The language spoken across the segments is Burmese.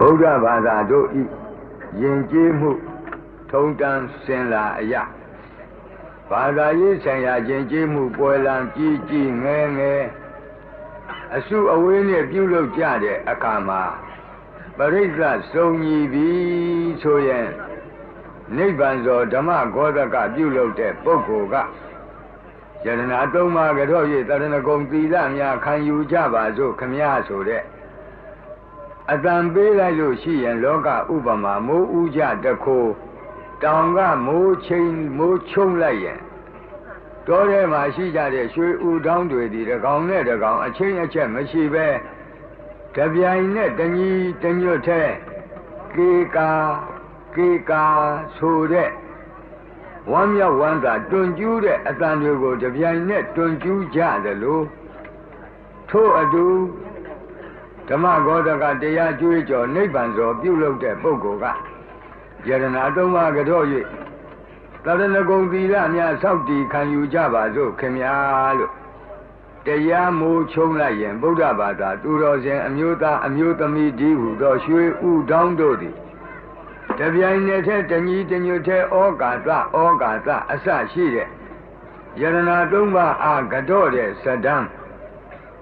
ဗုဒ္ဓဘာသာတို့ဤယဉ်ကျေးမှုထုံတန်းစင်လာအရာဘာသာရေးဆိုင်ရာယဉ်ကျေးမှုပွဲလံကြီးကြီးငယ်ငယ်အစုအဝေးနဲ့ပြုလုပ်ကြတဲ့အခါမှာပရိစ္ဆစုံညီပြီဆိုရင်နိဗ္ဗာန်သောဓမ္မဂောဒကပြုလုပ်တဲ့ပုဂ္ဂိုလ်ကယရနာသုံးပါးကြော၍တရဏဂုံသီလများခံယူကြပါစို့ခမည်းဆိုတဲ့ အတန်ပေးလိုက်လို့ရှိရင်လောကဥပမာမိုးဥကြတခိုးတောင်ကမိုးချင်းမိုးချုံလိုက်ရင်တောထဲမှာရှိကြတဲ့ရွှေဥတောင်းတွေဒီတကောင်နဲ့တကောင်အချင်းအချက်မရှိပဲတပြိုင်နဲ့တညီတညွတ်ထဲကေကာကေကာဆိုတဲ့ဝမ်းမြောက်ဝမ်းသာတွန်ကျူးတဲ့အတန်တွေကိုတပြိုင်နဲ့တွန်ကျူးကြတယ်လို့ထို့အတူ ဓမ္မဂေါတကတရားကျွေးကြော်နိဗ္ဗာန်သောပြုလုပ်တဲ့ပုဂ္ဂိုလ်ကယရနာသုံးပါးကြော၍သရဏဂုံသီလများစောင့်တည်ခံယူကြပါစို့ခင်ဗျာလို့တရားမိုးချုံလိုက်ရင်ဗုဒ္ဓဘာသာသူတော်စင်အမျိုးသားအမျိုးသမီးဒီဟုသောရွှေဥတောင်းတို့သည်တပြိုင်နက်တည်းတညီတညွတ်ထဲဩကာသဩကာသအစရှိတဲ့ယရနာသုံးပါးအာကတော့တဲ့စဒံ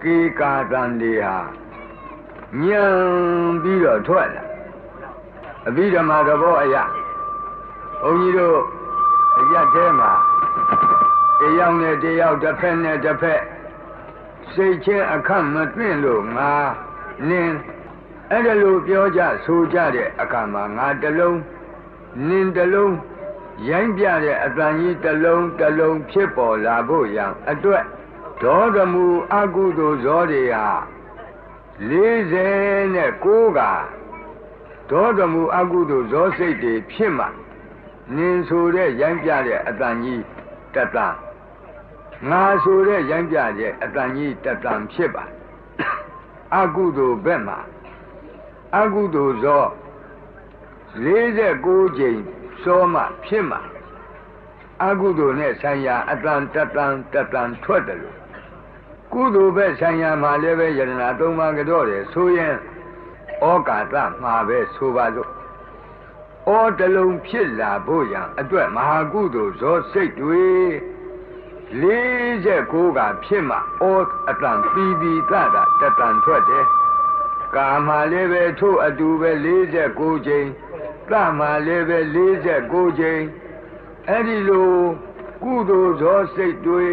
ကေကာတန်တွေဟာ ညံပြီးတော့ထွက်လာအဘိဓမ္မာသဘောအရာဘုန်းကြီးတို့အရထဲမှာတယောက်နဲ့တယောက်တစ်ဖက်နဲ့တစ်ဖက်စိတ်ချင်းအခန့်မသိလို့ငါနင်းအဲ့ဒါလိုပြောကြဆိုကြတဲ့အခါမှာငါတလုံးနင်းတလုံးရိုင်းပြတဲ့အတန်ကြီးတလုံးတလုံးဖြစ်ပေါ်လာဖို့ရန်အတွက်ဒေါသမူအကုသိုလ်ဇောတွေဟာ 49ကဒေါသမူအကုသို့ဇောစိတ်တွေဖြစ်မှနင်ဆိုတဲ့ရိုင်းပြတဲ့အတန်ကြီးတတန်ငါဆိုတဲ့ရိုင်းပြတဲ့အတန်ကြီးတတန်ဖြစ်ပါအကုသို့ဘက်မှာအကုသို့ဇော49ကြိမ်စောမှဖြစ်မှအကုသို့နဲ့ဆိုင်ရာအတန်တတန်တတန်ထွက်တယ်လို့ ကုသိုလ်ပဲဆိုင်ရာမှာလည်းပဲယရနာသုံးပါးကြောတယ်ဆိုရင်ဩကာသမှာပဲဆိုပါစို့ဩတလုံးဖြစ်လာဖို့ရန်အတွက်မဟာကုသိုလ်ဇောစိတ်တွေ49ကဖြစ်မှဩအတန်ပီပီတတာတတန်ထွက်တယ်ကာမလည်းပဲထို့အတူပဲ49ချိန်သမာလည်းပဲ49ချိန်အဲ့ဒီလိုကုသိုလ်ဇောစိတ်တွေ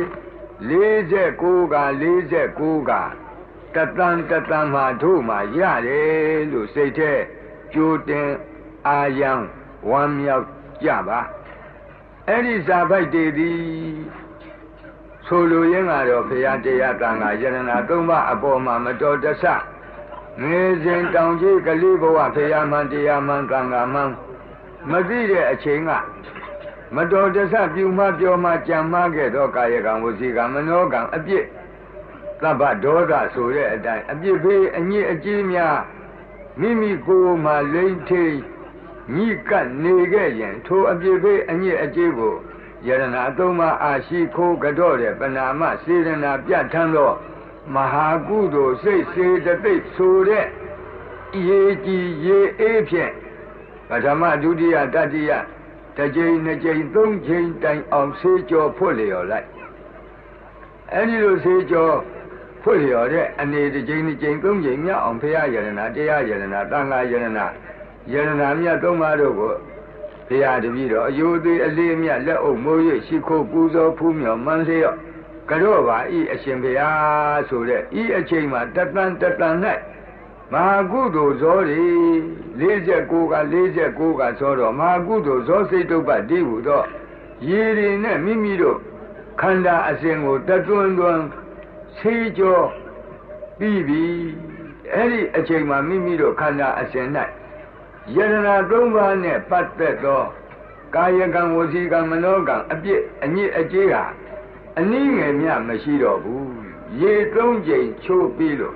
49က49ကတတန်တတန်မှာတို့မှာရတယ်လို့စိတ်ထဲကြိုတင်အာယံဝမ်းမြောက်ကြပါအဲ့ဒီဇာပိုက်တေသည်ဆိုလိုရင်းကတော့ဘုရားတရားတန်ခါယရဏသုံးပါးအပေါ်မှာမတော်တဆငယ်စဉ်တောင်ကြီးကလေးဘဝဘုရားမှန်တရားမှန်တန်ခါမှန်မသိတဲ့အချိန်က မတော်တဆပြုမှပြောမှကြံမှခဲ့သောကာယကံဝစီကံမနောကံအပြစ်သဗ္ဗဒေါသဆိုတဲ့အတိုင်းအပြစ်ဖေးအညစ်အကြေးများမိမိကိုယ်မှလိမ့်ထိန်ညိကပ်နေခဲ့ရင်ထိုအပြစ်ဖေးအညစ်အကြေးကိုယရဏသုံးပါးအာရှိခိုးကြော့တဲ့ပနာမစေရနာပြဋ္ဌာန်းသောမဟာကုသိုလ်စိတ်စေတသိက်ဆိုတဲ့ရေကြည်ရေအေးဖြင့်ပထမဒုတိယတတိယ တစ်ကြိမ်နှစ်ကြိမ်သုံးကြိမ်တိုင်အောင်ဆေးကြောဖွတ်လျော်လိုက်အဲဒီလိုဆေးကြောဖွတ်လျော်တဲ့အနေတစ်ကြိမ်နှစ်ကြိမ်သုံးကြိမ်မြောက်အောင်ဖရာယရဏတရားယရဏတန်ခါယရဏယရဏမြတ်သုံးပါးတို့ကိုဖရာတပည့်တော်အယုသေးအလေးမြတ်လက်အုပ်မိုးရရှိခိုးပူဇော်ဖူးမြော်မှန်းလျော့ကြော့ပါဤအရှင်ဘုရားဆိုတဲ့ဤအချိန်မှာတတန်တတန်၌ မဟာကုသိုလ်ဇောတွေ49က49ကဇောတော့မဟာကုသိုလ်ဇောစိတ်တုပ္ပတိဟုတော့ရေတွေနဲ့မိမိတို့ခန္ဓာအစဉ်ကိုတတွန်းတွန်းဆေးကြောပြီးပြီအဲ့ဒီအချိန်မှာမိမိတို့ခန္ဓာအစဉ်၌ယရနာ၃ပါးနဲ့ပတ်သက်သောကာယကံဝစီကံမနောကံအပြစ်အညစ်အကြေးဟာအနည်းငယ်မြမရှိတော့ဘူးရေ၃ကြိမ်ချိုးပြီးလို့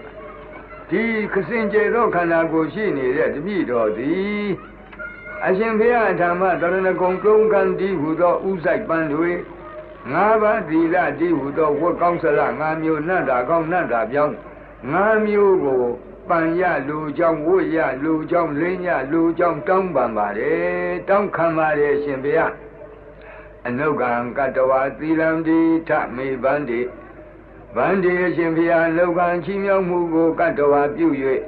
ပါ ဒီခစင်ကြယ်သောခန္ဓာကိုယ်ရှိနေတဲ့တပည့်တော်သည်အရှင်ဘုရားဓမ္မတရဏဂုံသုံးခံတည်ဟူသောဥဆိုင်ပန်းတွေငါးပါးသီလတည်ဟူသောဝတ်ကောင်းစလငါးမျိုးနတ်တာကောင်းနတ်တာပြောင်းငါးမျိုးကိုပန်ရလူကြောင့်ဝတ်ရလူကြောင့်လင်းရလူကြောင့်တောင်းပန်ပါတယ်တောင်းခံပါတယ်ရှင်ဘုရားအနုကံကတဝသီလံတိထမေဗန္တိ ဗန္တိအရှင်ဘုရားလောကံချီးမြှောက်မှုကိုကတဝပြု၍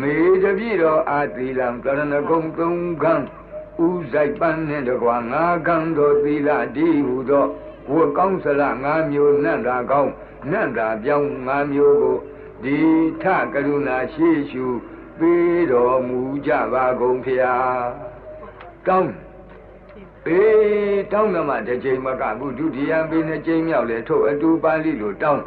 မေတပြည့်တော်အာသီလံကရဏဂုံသုံးခံဥဇိုက်ပန်းနှင့်တကွာငါးခံသောသီလတိဟုသောဝတ်ကောင်းစလငါးမျိုးနတ်တာကောင်းနတ်တာပြောင်းငါးမျိုးကိုဒီထကရုဏာရှိရှုပေးတော်မူကြပါကုန်ဖျားတောင်းအေးတောင်းတော့မှတစ်ချိန်မကခုဒုတိယပေးနှစ်ချိန်မြောက်လဲထို့အတူပါဠိလိုတောင်း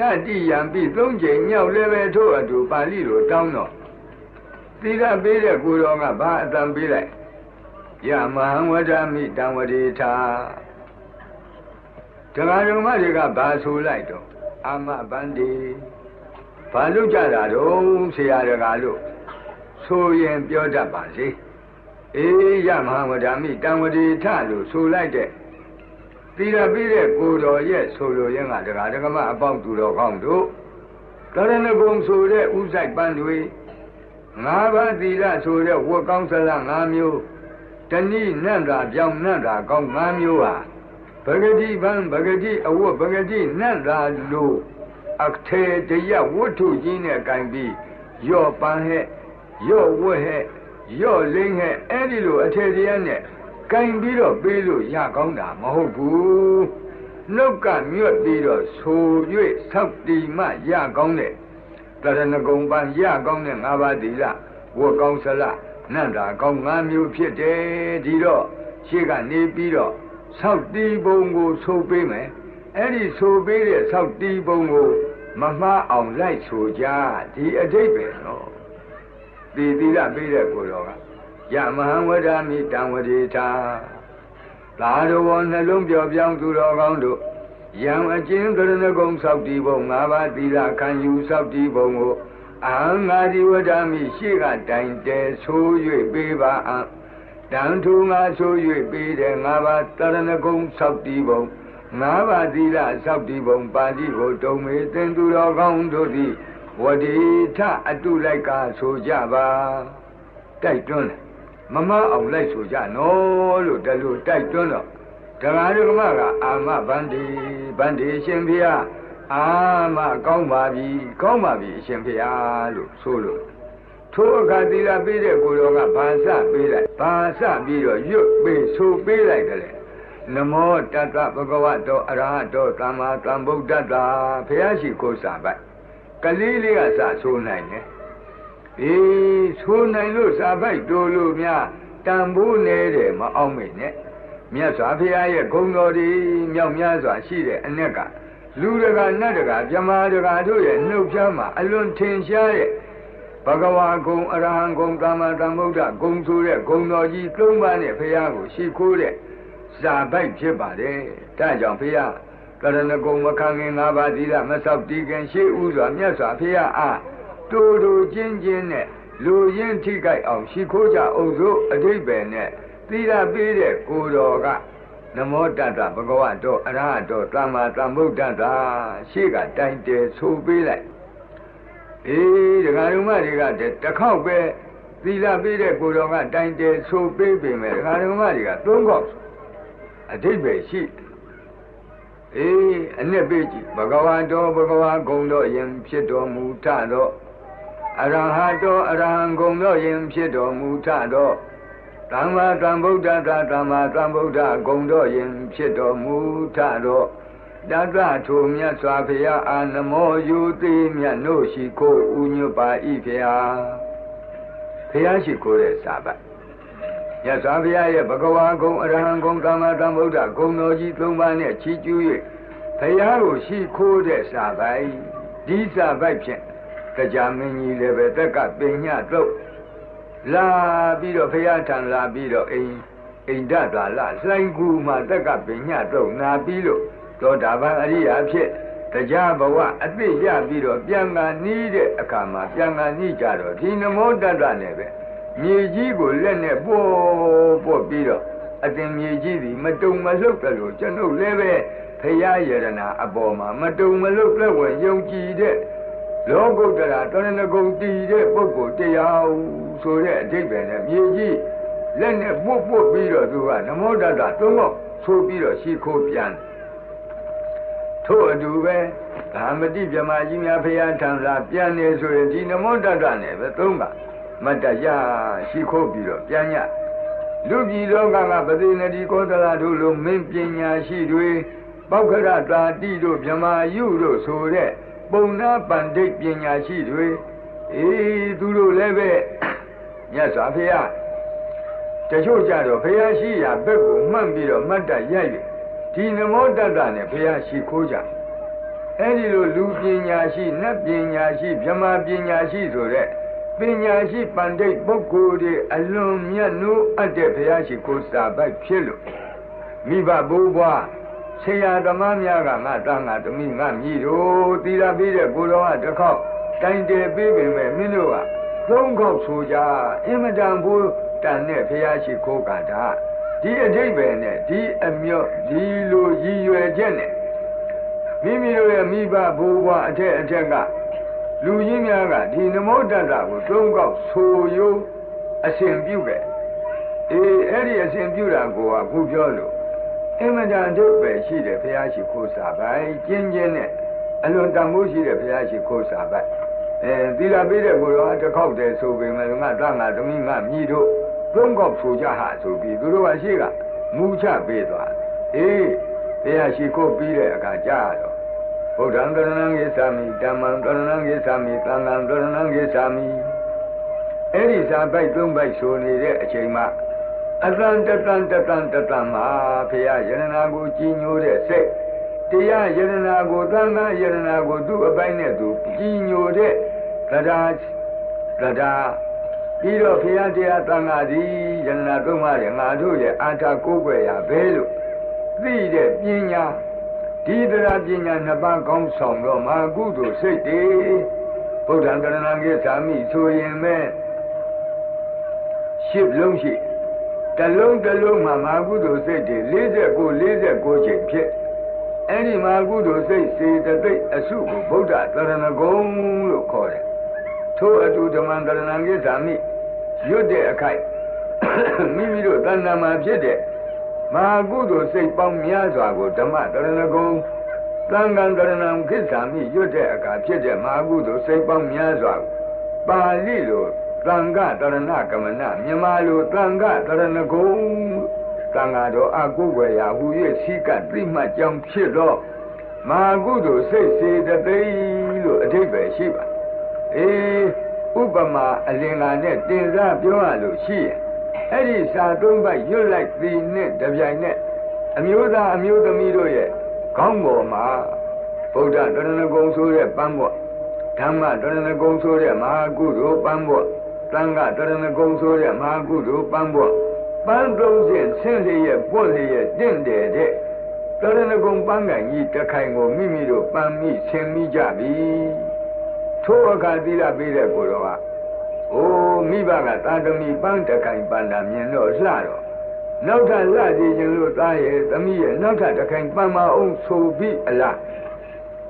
တတိယံပြီးသုံးချိန်မြောက်လည်းပဲထို့အတူပါဠိလိုတောင်းတော့သီလပေးတဲ့ကိုတော်ကဘာအတန်ပေးလိုက်ယမဟံဝဒမိတံဝတိထာတရားဓမ္မတွေကဘာဆိုလိုက်တော့အာမဗန္ဒီဘာလို့ကြတာတော့ဆရာတကားလို့ဆိုရင်ပြောတတ်ပါစေအေးယမဟာဝဒာမိတံဝတိထလို့ဆိုလိုက်တဲ့ သီရပြီးတဲ့ကိုတော်ရဲ့ဆိုလိုရင်းကတကားဒကမအပေါင်းသူတော်ကောင်းတို့ကရဏဂုံဆိုတဲ့ဥဆိုင်ပန်းတွေငါးပါးသီလဆိုတဲ့ဝတ်ကောင်းစလ၅မျိုးတဏိနန္တာပြောင်းနန္တာကောင်း၅မျိုးဟာပဂတိဗံပဂတိအဝတ်ပဂတိနတ်သာလို့အထေတရဝတ္ထုကြီးနဲ့ကင်ပြီးရော့ပန်းဟဲ့ရော့ဝတ်ဟဲ့ရော့လိမ့်ဟဲ့အဲ့ဒီလိုအထေတရားနဲ့ ကင်ပြီးတော့ပေးလို့ရကောင်းတာမဟုတ်ဘူးနှုတ်ကမြွတ်ပြီးတော့ဆို၍ဆောက်တီမှရကောင်းတဲ့တရဏဂုံပန်းရကောင်းတဲ့ငါးပါးသီလဝတ်ကောင်းစလနန္တာကောင်း၅မျိုးဖြစ်တယ်ဒီတော့ရှေ့ကနေပြီးတော့ဆောက်တီးပုံကိုဆိုပေးမယ်အဲ့ဒီဆိုပေးတဲ့ဆောက်တီးပုံကိုမမှားအောင်လိုက်ဆိုကြဒီအတိတ်ပဲနော်ဒီသီလပေးတဲ့ကိုတော်က ယမဟံဝဒမိတံဝတိထာသာတော်နှလုံးပြောပြောင်းသူတော်ကောင်းတို့ယံအကျဉ်းကရဏဂုံဆောက်တီးပုံ၅ပါးသီလခံယူဆောက်တီးပုံကိုအဟံငါဒီဝဒမိရှေ့ကတိုင်တဲဆို၍ပေးပါအံ့တန်ထူငါဆို၍ပေးတယ်ငါးပါးတရဏဂုံဆောက်တည်ပုံငါးပါးသီလဆောက်တည်ပုံပါဠိကိုတုံမေသင်သူတော်ကောင်းတို့သည်ဝတိထအတုလိုက်ကဆိုကြပါတိုက်တွန်းတယ် မမအောင်လိုက်ဆိုကြနော်လို့တလူတိုက်တွန်းတော့ဒဂါရကမကအာမဗန္ဒီဗန္ဒီရှင်ဖေဟာအာမကောင်းပါပြီကောင်းပါပြီရှင်ဖေဟာလို့ဆိုလို့ထိုအခါသီလပေးတဲ့ကိုတော်ကဘာစပေးလိုက်ဘာစပြီးတော့ရွတ်ပေးဆိုပေးလိုက်တယ်လေနမောတတ္တဗဂဝတောအရဟတောသမ္မာသမ္ဗုဒ္ဓတ္တဘုရားရှိခိုးစာပိုက်ကလေးလေးကစဆိုနိုင်တယ် အေးဆိုနိုင်လို့စာပိုက်တိုးလို့များတန်ဖိုးနေတယ်မအောင်မိနဲ့မြတ်စွာဘုရားရဲ့ဂုဏ်တော်တွေမြောက်များစွာရှိတဲ့အ ਨੇ ကလူတကာနတ်တကာမြမာတကာတို့ရဲ့နှုတ်ဖြားမှာအလွန်ထင်ရှားတဲ့ဘဂဝါဂုံအရဟံဂုံသမ္မာသမ္ဗုဒ္ဓဂုံဆိုတဲ့ဂုံတော်ကြီးသုံးပါးနဲ့ဘုရားကိုရှိခိုးတဲ့ဇာပိုက်ဖြစ်ပါတယ်။ဒါကြောင့်ဘုရားကရဏဂုံမခံခင်၅ပါးသီလမဆောက်တည်ခင်ရှေးဥစွာမြတ်စွာဘုရားအား တူတူချင်းချင်းနဲ့လူရင်းထိကြိုက်အောင်ရှိခိုးကြအောင်စို့အဓိပ္ပာယ်နဲ့သီလပေးတဲ့ကိုတော်ကနမောတတ္တဘဂဝတောအရဟတောသမ္မာသမ္ဗုဒ္ဓတာရှေ့ကတိုင်တယ်ဆိုပေးလိုက်အေးဒကာဓမ္မတွေကတခေါက်ပဲသီလပေးတဲ့ကိုတော်ကတိုင်တယ်ဆိုပေးပေမဲ့ဒကာဓမ္မတွေကသုံးခေါက်အဓိပ္ပာယ်ရှိအေးအနှစ်ပေးကြည့်ဘဂဝါတော်ဘဂဝါဂုံတော်ယင်ဖြစ်တော်မူထတော့ အရဟတောအရဟံဂုံတော်ယင်ဖြစ်တော်မူထတော့သမ္မာသမ္ဗုဒ္ဓသာသမ္မာသမ္ဗုဒ္ဓဂုံတော်ယင်ဖြစ်တော်မူထတော့တတ္တထိုမြတ်စွာဘုရားအာနမောယူသိမြတ်တို့ရှိခိုးဥညွပါဤဖျာဘုရားရှိခိုးတဲ့စာပတ်မြတ်စွာဘုရားရဲ့ဘဂဝါဂုံအရဟံဂုံသမ္မာသမ္ဗုဒ္ဓဂုံတော်ကြီးသုံးပါးနဲ့ချီးကျူး၍ဘုရားကိုရှိခိုးတဲ့စာပိုက်ဒီစာပိုက်ဖြင့် တရားမင်းကြီးလည်းပဲတက်ကပင်ညတော့လာပြီးတော့ဘုရားထံလာပြီးတော့အိမ်အိန္ဒသာလလှိုင်းကူမှာတက်ကပင်ညတော့နာပြီးလို့သောတာပန်အရိယာဖြစ်တရားဘဝအသိရပြီးတော့ပြန်ကနီးတဲ့အခါမှာပြန်ကနီးကြတော့ဒီနမောတတ္တနဲ့ပဲမြေကြီးကိုလက်နဲ့ပို့ပို့ပြီးတော့အတင်မြေကြီးသည်မတုံမလှုပ်တယ်လို့ကျွန်ုပ်လည်းပဲဖရာယရနာအပေါ်မှာမတုံမလှုပ်လက်ဝင်ယုံကြည်တဲ့ လောကုတ္တရာတရဏဂုံတည်တဲ့ပုဂ္ဂိုလ်တရားဆိုတဲ့အဓိပ္ပာယ်နဲ့မြေကြီးလက်နဲ့ပုတ်ပုတ်ပြီးတော့သူကနမောတတ္တသုံးဖို့ဆိုပြီးတော့ရှိခိုးပြန်ထို့အတူပဲဓမ္မတိမြမကြီးများဖရာထံလာပြန်နေဆိုရင်ဒီနမောတတ္တနဲ့ပဲသုံးပါမတ္တရရှိခိုးပြီးတော့ပြန်ရလူပြည်လောကကပတိနတိကောသလတို့လိုမင်းပညာရှိတွေပောက္ခရတာတိတို့မြမယုတို့ဆိုတဲ့ ပုံနာပန္ဒိတ်ပညာရှိတွေအေးသူတို့လည်းပဲမြတ်စွာဘုရားတချို့ကြတော့ဘုရားရှိရာဘက်ကိုမှတ်ပြီးတော့မှတ်တရိုက်ဒီနမောတတ္တနဲ့ဘုရားရှိခိုးကြအဲ့ဒီလိုလူပညာရှိနတ်ပညာရှိဗြဟ္မာပညာရှိဆိုတဲ့ပညာရှိပန္ဒိတ်ပုဂ္ဂိုလ်တွေအလွန်မြတ်နိုးအပ်တဲ့ဘုရားရှိခိုးစာပိုက်ဖြစ်လို့မိဘဘိုးဘွား ဆရာဓမ္မများကငါတန်းငါသမီးငါမြည်တို့သီလပေးတဲ့ကိုတော်ကတစ်ခေါက်တိုင်တယ်ပေးပေမဲ့မင်းတို့ကသုံးခေါက်ဆိုကြအင်မတန်ဘူးတန်တဲ့ဘုရားရှိခိုးကတာဒီအတိတ်ပဲနဲ့ဒီအမြော့ဒီလိုရည်ရွယ်ချက်နဲ့မိမိတို့ရဲ့မိဘဘိုးဘွားအထက်အထက်ကလူကြီးများကဒီနမောတတ္တကိုသုံးခေါက်ဆိုရိုးအစဉ်ပြုခဲ့အေးအဲ့ဒီအစဉ်ပြုတာကိုကခုပြောလို့ အင်မတန်ဒုက္ခရှိတဲ့ဘုရားရှိခိုးစာပိုင်ကျင်းကျင်းနဲ့အလွန်တန်ဖိုးရှိတဲ့ဘုရားရှိခိုးစာပိုင်အဲသီလပေးတဲ့ကိုယ်တော်တစ်ခေါက်တည်းဆိုပေမဲ့ငါတငါသမီးငါမြည်တို့သုံးခေါက်ဆိုကြဟာဆိုပြီးသူတို့ကရှိကမူချပေးသွားအေးဘုရားရှိခိုးပြီးတဲ့အခါကြာတော့ဗုဒ္ဓံတရဏံဂိသာမိဓမ္မံတရဏံဂိသာမိသံဃံတရဏံဂိသာမိအဲ့ဒီစာပိုက်သုံးပိုက်ဆိုနေတဲ့အချိန်မှာ အတန်တတန်တတန်တတန်မှာဖရာယရနာကိုကြီးညိုတဲ့စိတ်တရားယရနာကိုသံဃာယရနာကိုသူ့အပိုင်းနဲ့သူကြီးညိုတဲ့တရားတရားပြီးတော့ဖရာတရားသံဃာဒီယရနာသုံးပါးရဲ့ငါတို့ရဲ့အာထာကိုးကွယ်ရာဘဲလို့သိတဲ့ပညာဒီတရားပညာနှစ်ပါးကောင်းဆောင်တော့မာကုသိုလ်စိတ်တွေဗုဒ္ဓံကရဏံကိသာမိဆိုရင်မဲ့ရှစ်လုံးရှိတ လုံးတလုံးမှာမာကုသိုလ်စိတ်တွေ49 49ချိန်ဖြစ်အဲ့ဒီမာကုသိုလ်စိတ်စေတသိက်အစုကိုဗုဒ္ဓသရဏဂုံလို့ခေါ်တယ်ထို့အတူဓမ္မန္တရဏံကိသာမိရွတ်တဲ့အခိုက်မိမိတို့တဏ္ဍာမှာဖြစ်တဲ့မာကုသိုလ်စိတ်ပေါင်းများစွာကိုဓမ္မတရဏဂုံသံဃံတရဏံခိစ္ဆာမိရွတ်တဲ့အခါဖြစ်တဲ့မာကုသိုလ်စိတ်ပေါင်းများစွာပါဠိလို သံဃတရဏကမနမြန်မာလိုသံဃတရဏဂုံသံဃာတော်အကုဝေယဟူ၍စီကတိမှတ်ကြောင်းဖြစ်တော့မာကုသိုလ်စိတ်စေတသိက်လို့အဓိပ္ပာယ်ရှိပါအေးဥပမာအလင်္ကာနဲ့တင်စားပြောရလို့ရှိရင်အဲ့ဒီစာသုံးပိုက်ရွတ်လိုက်ပြီးနဲ့တပြိုင်နဲ့အမျိုးသားအမျိုးသမီးတို့ရဲ့ခေါင်းပေါ်မှာဗုဒ္ဓတရဏဂုံဆိုတဲ့ပန်းပေါ်ဓမ္မတရဏဂုံဆိုတဲ့မဟာကုသိုလ်ပန်းပေါ် သံဃတရဏဂုံဆိုတဲ့မဟာကုသိုလ်ပန်းပေါ်ပန်းသုံးစဉ်ဆင်းလျက်ပွင့်လျက်တင့်တယ်တဲ့တရဏဂုံပန်းကံကြီးတခိုင်ကိုမိမိတို့ပန်းမိဆင်မိကြပြီထိုအခါသီလပေးတဲ့ကိုယ်တော်ကအိုးမိဘကသာသမီပန်းတခိုင်ပန်းတာမြင်တော့လှတော့နောက်ထပ်လှကြည့်ခြင်းလို့သားရဲ့သမီးရဲ့နောက်ထပ်တခိုင်ပန်းမအောင်ဆိုပြီးအလား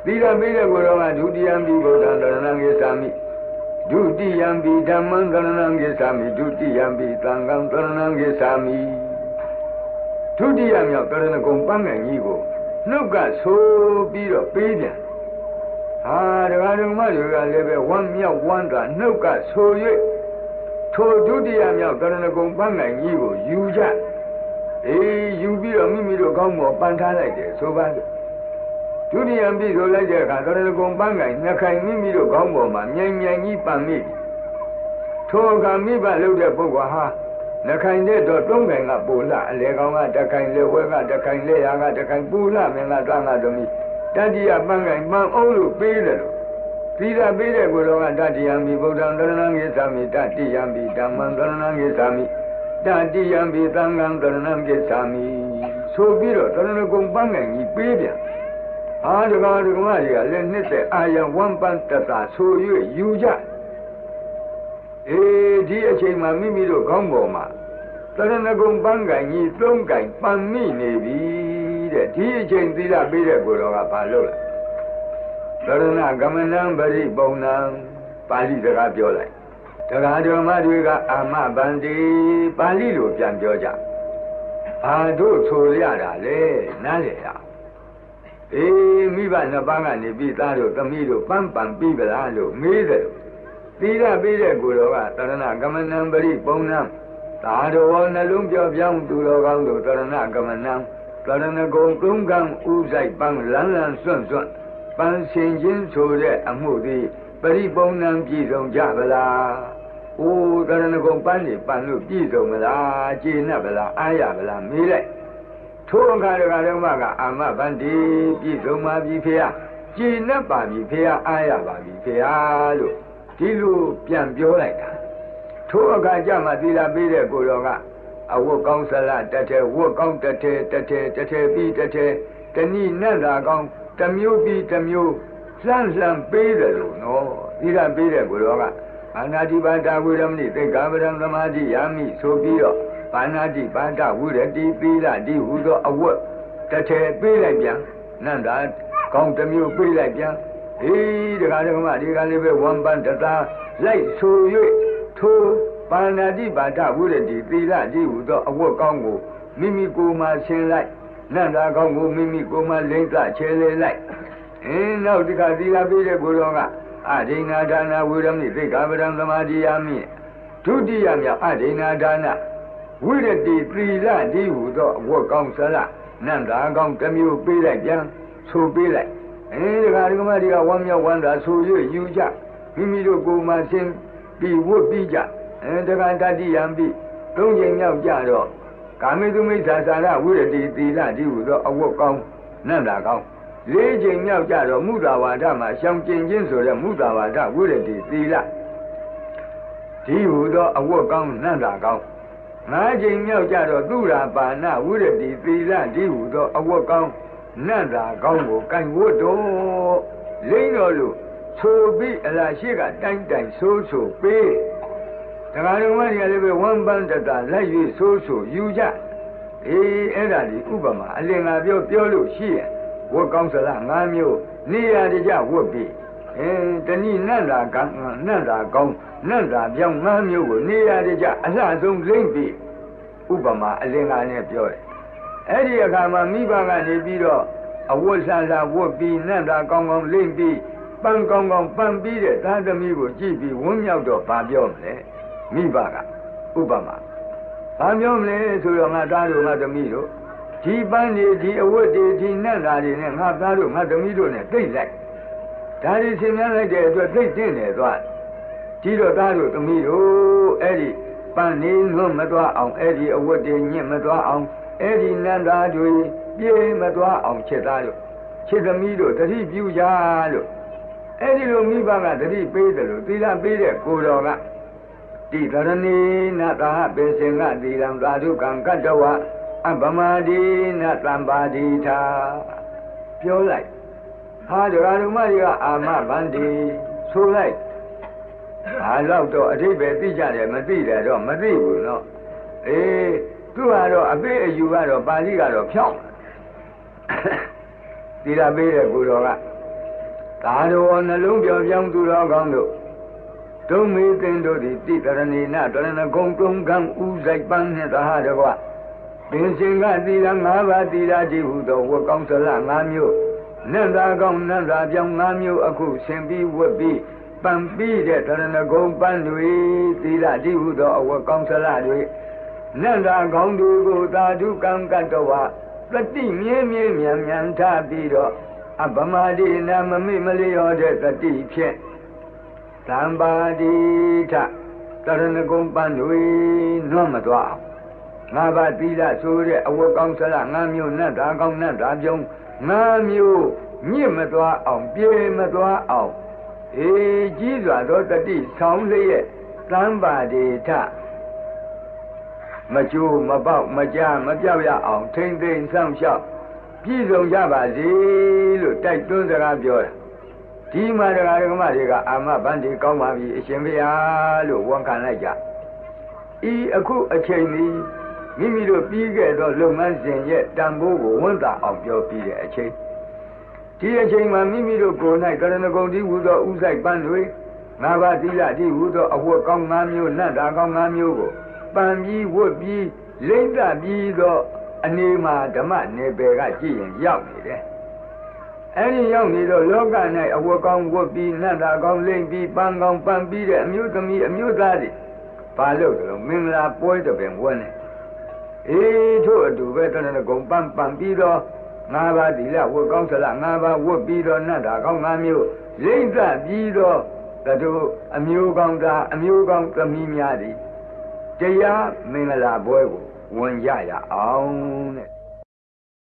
သီလပေးတဲ့ကိုယ်တော်ကဒုတိယံဘိဗုဒ္ဓံတရဏံကိသာမိ ဒုတိယံဘိဓမ္မံတရဏံကိသာမိဒုတိယံဘိသံဃံတရဏံကိသာမိဒုတိယမြောက်တရဏဂုံပန်းငံကြီးကိုနှုတ်ကဆိုပြီးတော့ပေးပြန်ဟာဒကာဒုမတွေကလည်းပဲဝမ်းမြောက်ဝမ်းသာနှုတ်ကဆို၍ထိုဒုတိယမြောက်တရဏဂုံပန်းနိုင်ကြီးကိုယူကြအေးယူပြီးတော့မိမိတို့ကောင်းမောပန်ထားလိုက်တယ်ဆိုပါစို့ ဒုတိယပြီဆိုလိုက်တဲ့အခါတရဏဂုံပန်းနိုင်နှစ်ခိုင်မိမိတို့ကောင်းပေါ်မှာမြိုင်မြိုင်ကြီးပန်မိပြီထိုအခါမိဘလုပ်တဲ့ပုဂ္ဂိုလ်ဟာနှခိုင်တဲ့တော့တုံးခိုင်ကပူလာအလေကောင်ကတခိုင်လေဝဲကတခိုင်လေရာကတခိုင်ပူလာမင်းကတွားကသမီးတတိယပန်းခိုင်ပန်းအောင်လို့ပေးတယ်လို့သီလပေးတဲ့ကိုယ်တော်ကတတိယံမိဗုဒ္ဓံတရဏံကိသာမိတတိယံမိဓမ္မံတရဏံကိသာမိတတိယံမိသံဃံတရဏံကိသာမိဆိုပြီးတော့တရဏဂုံပန်းခိုင်ကြီးပေးပြန် အာဒကာဒကမတွေကလည်းနှစ်သက်အာယဝမ်ပန်တတဆို၍ယူကြအေးဒီအချိန်မှာမိမိတို့ခေါင်းပေါ်မှာတရဏဂုံပန်းကင်ကြီးသုံးကင်ပန်မိနေပြီတဲ့ဒီအချိန်သီလပေးတဲ့ကိုယ်တော်ကဘာလုပ်လဲတရဏဂမနံပရိပုံနံပါဠိစကားပြောလိုက်တရားတော်မတွေက အာမဗန္တိပါဠိလိုပြန်ပြောကြအာတို့ဆိုရတာလေနားလေရ အေးမိဘနှစ်ပါးကနေပြီးသားတို့သမီးတို့ပန်းပန်ပြီးကြလားလို့မေးတယ်သီလပေးတဲ့ကိုယ်တော်ကတရဏကမနံပရိပုံနံသာတော်နှလုံးပြောပြောင်းသူတော်ကောင်းတို့တရဏကမနံတရဏဂုံသုံးကံဥဆိုင်ပန်းလန်းလန်းစွန့်စွန့်ပန်းရှင်ချင်းဆိုတဲ့အမှုသည်ပရိပုံနံပြည်စုံကြဗလား။အိုးတရဏဂုံပန်းနေပန်းလို့ပြည်စုံမလား။ကျေနပ်ဗလား။အားရဗလားမေးလိုက်။ ထိုအခါတခါတော့မှကအာမဗန္တိပြည်စုံပါပြီဖေယ။ကျေနပ်ပါပြီဖေယအားရပါပြီဖေယလို့ဒီလိုပြန်ပြောလိုက်တာထိုအခါကျမှသီလပေးတဲ့ကိုတော်ကအဝတ်ကောင်းဆလတထဲဝတ်ကောင်းတထဲတထဲတထဲပြီးတထဲတဏိနတ်သာကောင်းတမျိုးပြီးတမျိုးလှမ်းလှမ်းပေးတယ်လို့နော်သီလပေးတဲ့ကိုတော်ကအာနာတိပါဒဝိရမဏိသိက္ခာပဒံသမာဓိယာမိဆိုပြီးတော့ ပါဏာတိပါဒဝိရတိသီလဒီဟုသောအဝတ်တထဲပေးလိုက်ပြန်နန္တာကောင်းတမျိုးပေးလိုက်ပြန်အေးဒကာဒကမဒီကလေးပဲဝမ်ပန်တသာလိုက်ဆို၍ထိုပါဏာတိပါဒဝိရတိသီလတိဟုသောအဝတ်ကောင်းကိုမိမိကိုယ်မှဆင်းလိုက်နန္တာကောင်းကိုမိမိကိုယ်မှလိမ့်သချဲလေလိုက်အင်းနောက်ဒီကသီလပေးတဲ့ကိုယ်တော်ကအဒိဏဒါနဝိရမိသိက္ခာပဒံသမာဓိယာမိဒုတိယမြောက်အဒိဏဒါန ဝိရတိသီလတိဟုသောအဝတ်ကောင်းဆလနန္တာကောင်းတစ်မျိုးပေးလိုက်ပြန်ဆိုပေးလိုက်အဲဒီကဒီကမတွေကဝမ်းမြောက်ဝမ်းသာဆို၍ယူကြမိမိတို့ကိုယ်မှဆင်းပြီးဝတ်ပြီးကြအဲတက္ကတတိယံပြီးသုံးချိန်မြောက်ကြတော့ကာမိတုမိစ္ဆာစာရဝိရတိသီလတိဟုသောအဝတ်ကောင်းနန္တာကောင်းလေးချိန်မြောက်ကြတော့မုဒ္ဒဝါဒမှာရှောင်ကျင်ခြင်းဆိုတဲ့မုဒ္ဒဝါဒဝိရတိသီလဒီဟုသောအဝတ်ကောင်းနန္တာကောင်း ငါးချိန်မြောက်ကြတော့သူရာပါဏဝိရတိသီလဒီဟုသောအဝတ်ကောင်းနတ်သာကောင်းကိုကင်ဝတ်တော့လိမ့်တော်လို့ဆိုပြီးအလားရှိကတိုင်းတိုင်းဆိုးဆိုပေးတရားတော်မကြီးလည်းပဲဝမ်းပန်းတတလိုက်၍ဆိုးဆိုယူကြအေးအဲ့ဒါဒီဥပမာအလင်္ကာပြောပြောလို့ရှိရဝတ်ကောင်းစလား၅မျိုးနေရာတကြဝတ်ပြီးအဲတဏိနတ်သာကနတ်သာကောင်း နတ်သာပြောင်း၅မျိုးကိုနေရာတကြအလှဆုံးလိမ့်ပြီးဥပမာအလင်္ကာနဲ့ပြောတယ်အဲ့ဒီအခါမှာမိဘကနေပြီးတော့အဝတ်ဆန်စာဝတ်ပြီးနတ်သာကောင်းကောင်းလိမ့်ပြီးပန်းကောင်းကောင်းပန်းပြီးတဲ့သားသမီးကိုကြည့်ပြီးဝန်းမြောက်တော့ဗာပြောမလဲမိဘကဥပမာဗာပြောမလဲဆိုတော့ငါသားတို့ငါသမီးတို့ဒီပန်းတွေဒီအဝတ်တွေဒီနတ်သားတွေနဲ့ငါသားတို့ငါသမီးတို့နဲ့တိတ်လိုက်ဒါတွေဆင်မြန်းလိုက်တဲ့အတွက်သိတဲ့နေသွား ဒီတော့သားတို့သမီးတို့အဲ့ဒီပန်းနေလွတ်မသွားအောင်အဲ့ဒီအဝတ်တွေညစ်မသွားအောင်အဲ့ဒီနန္တာတွေပြေးမသွားအောင်ချက်သားလို့ချက်သမီးတို့တတိပြုကြလို့အဲ့ဒီလိုမိဘကတတိပေးတယ်လို့သီလပေးတဲ့ကိုတော်ကတိတရဏီနသာပေစင်ကသီလံသာဓုကံကတ္တဝအဗမာဒီနသံပါတိသာပြောလိုက်ဟာဒကာဓမ္မကြီးကအာမဗန္ဒီဆိုလိုက် ဘာလို့တော့အတိပဲသိကြတယ်မသိတယ်တော့မသိဘူးနော်အေးသူကတော့အပေးအယူကတော့ပါဠိကတော့ဖြောင်းတိရပေးတဲ့ကိုတော်ကကာရောနှလုံးပြောင်ပြောင်သူတော်ကောင်းတို့ဒုံမေသင်တို့သည်တိကရဏီနာတရဏဂုံကုံကံဥဆိုင်ပန်းနှင့်သဟာတကွာပင်ရှင်ကသီလ၅ပါးသီလကြည့်ဟုသောဝတ်ကောင်းစလ၅မျိုးနန္တာကောင်းနန္တာပြောင်း၅မျိုးအခုဆင်ပြီးဝတ်ပြီး ပံပြီးတဲ့တရဏဂုံပန်းတွေသီလတိဟုသောအဝတ်ကောင်းဆလတွေနတ်သားကောင်းတွေကိုသာဓုကံကတ္တဝသတိမြဲမြဲမြန်မြန်ထားပြီးတော့အပမဒိနာမမိမလျောတဲ့သတိဖြင့်သံပါတိထတရဏဂုံပန်းတွေနွတ်မသွားအောင်ငါးပါးသီလဆိုတဲ့အဝတ်ကောင်းဆလငါးမျိုးနတ်သားကောင်းနတ်သားပြုံးငါးမျိုးညစ်မသွားအောင်ပြေမသွားအောင် အေးကြီးစွာသောတတိဆောင်လျက်သံပါတိထမကျိုးမပေါက်မကြမပြောက်ရအောင်ထိမ့်သိမ့်ဆောင်ရှောက်ပြည့်စုံကြပါစေလို့တိုက်တွန်းစကားပြောတာဒီမှာတရားဓမ္မတွေကအာမဗန္ဒီကောင်းပါပြီအရှင်ဘုရားလို့ဝန်ခံလိုက်ကြဤအခုအချိန်นี้မိမိတို့ပြီးခဲ့သောလုပ်ငန်းစဉ်ရဲ့တန်ဖိုးကိုဝန်တာအောင်ပြောပြီးတဲ့အချိန် ဒီအချိန်မှာမိမိတို့ကိုယ်၌ကရဏဂုံတိဟူသောဥဆိုင်ပန်းတွေငါးပါးသီလတိဟူသောအဝတ်ကောင်း၅မျိုးနတ်တာကောင်း၅မျိုးကိုပန်ပြီးဝတ်ပြီးလိမ့်တပြီးသောအနေမှာဓမ္မနယ်ပယ်ကကြည့်ရင်ရောက်နေတယ်အဲ့ဒီရောက်နေတော့လောက၌အဝတ်ကောင်းဝတ်ပြီးနတ်တာကောင်းလိမ့်ပြီးပန်းကောင်းပန်းပြီးတဲ့အမျိုးသမီးအမျိုးသားတွေဘာလို့လဲမင်္ဂလာပွဲတပင်ဝန်းနေအေးထို့အတူပဲတဏှဂုံပန်းပန်းပြီးတော့ ငါးပါးသီလဝတ်ကောင်းဆလငါးပါးဝတ်ပြီးတော့နတ်တာကောင်းငါးမျိုးလိမ့်သပြီးတော့တတို့အမျိုးကောင်းသားအမျိုးကောင်းသမီးများသည်တရားမင်္ဂလာပွဲကိုဝင်ကြရအောင်တဲ့